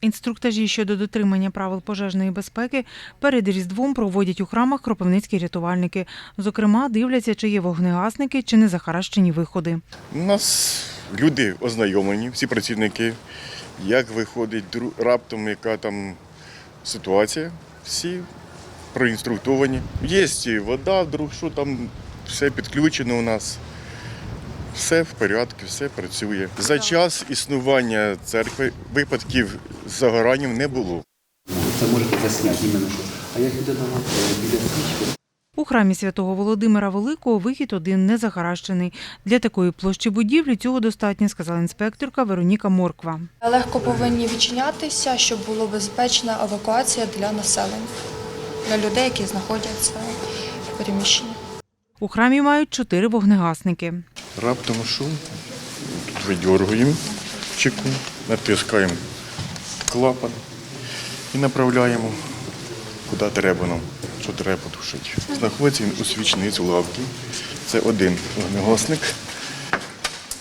Інструктажі щодо дотримання правил пожежної безпеки перед Різдвом проводять у храмах кропивницькі рятувальники. Зокрема, дивляться, чи є вогнегасники, чи не захаращені виходи. У нас люди ознайомлені, всі працівники, як виходить раптом, яка там ситуація. Всі проінструктовані. Є вода, вдруг що там, все підключено у нас. Все в порядку, все працює. За час існування церкви випадків з загоранням не було. Це можете засняти іменно що. А як людина е, біля свічки, У храмі святого Володимира Великого вихід один не захаращений. Для такої площі будівлі цього достатньо, сказала інспекторка Вероніка Морква. Легко повинні відчинятися, щоб була безпечна евакуація для населення, для людей, які знаходяться в переміщенні. У храмі мають чотири вогнегасники. Раптом що? Тут видергуємо чеку, натискаємо клапан і направляємо куди треба нам, що треба потушити. Знаходиться він у свічниці лавки. Це один вогнегасник.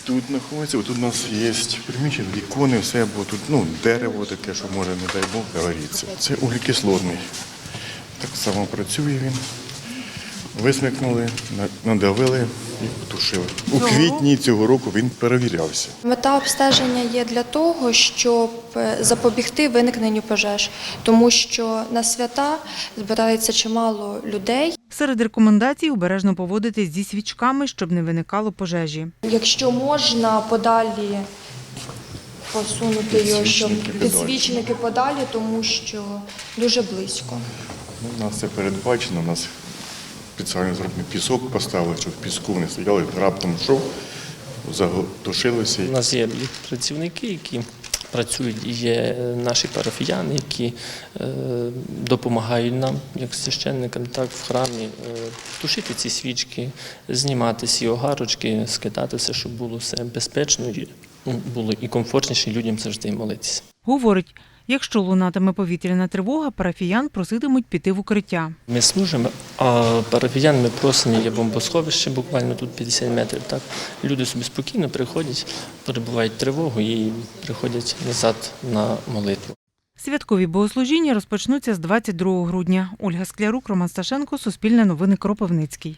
Тут знаходиться, тут у нас є приміщення, вікони, все, бо тут ну, дерево таке, що може, не дай Бог, загоріться. Це углекислотний. Так само працює він. Висмикнули, на- надавили і потушили. У квітні цього року він перевірявся. Мета обстеження є для того, щоб е, запобігти виникненню пожеж, тому що на свята збирається чимало людей. Серед рекомендацій обережно поводитись зі свічками, щоб не виникало пожежі. Якщо можна подалі посунути його, щоб Підсвічники подалі. подалі, тому що дуже близько. Ну, У нас це передбачено, у нас спеціально зроблений пісок поставили, щоб в піску не стояли, раптом шов, затушилося. У нас є працівники, які працюють, є наші парафіяни, які е, допомагають нам, як священникам, так в храмі, е, тушити ці свічки, знімати ці огарочки, скидати все, щоб було все безпечно, ну, було і комфортніше людям завжди молитися. Говорить, якщо лунатиме повітряна тривога, парафіян проситимуть піти в укриття. Ми служимо, а парафіян ми просимо, є бомбосховище буквально тут 50 метрів. Так люди собі спокійно приходять, перебувають тривогу і приходять назад на молитву. Святкові богослужіння розпочнуться з 22 грудня. Ольга Склярук, Роман Сташенко, Суспільне новини Кропивницький.